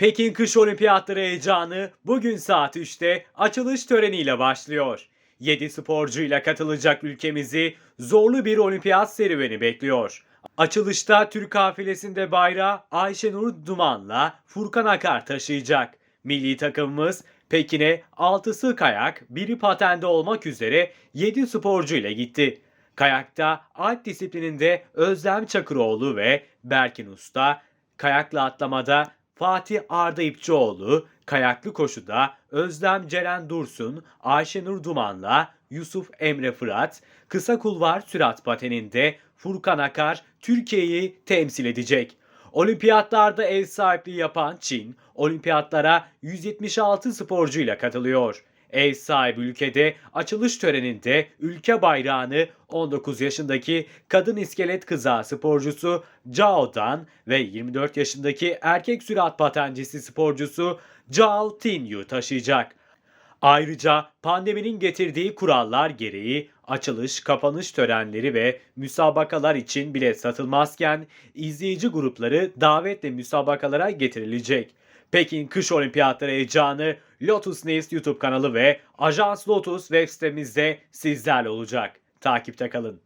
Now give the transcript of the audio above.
Pekin Kış Olimpiyatları heyecanı bugün saat 3'te açılış töreniyle başlıyor. 7 sporcuyla katılacak ülkemizi zorlu bir olimpiyat serüveni bekliyor. Açılışta Türk kafilesinde bayrağı Ayşenur Duman'la Furkan Akar taşıyacak. Milli takımımız Pekin'e 6'sı kayak, biri patende olmak üzere 7 sporcuyla gitti. Kayakta alp disiplininde Özlem Çakıroğlu ve Berkin Usta, kayakla atlamada Fatih Arda İpçioğlu, kayaklı koşuda Özlem Ceren Dursun, Ayşenur Duman'la Yusuf Emre Fırat, kısa kulvar sürat pateninde Furkan Akar Türkiye'yi temsil edecek. Olimpiyatlarda ev sahipliği yapan Çin, olimpiyatlara 176 sporcuyla katılıyor. Ev sahibi ülkede açılış töreninde ülke bayrağını 19 yaşındaki kadın iskelet kıza sporcusu Zhao Dan ve 24 yaşındaki erkek sürat patencisi sporcusu Zhao Tinyu taşıyacak. Ayrıca pandeminin getirdiği kurallar gereği açılış, kapanış törenleri ve müsabakalar için bilet satılmazken izleyici grupları davetle müsabakalara getirilecek. Pekin Kış Olimpiyatları heyecanı Lotus News YouTube kanalı ve Ajans Lotus web sitemizde sizlerle olacak. Takipte kalın.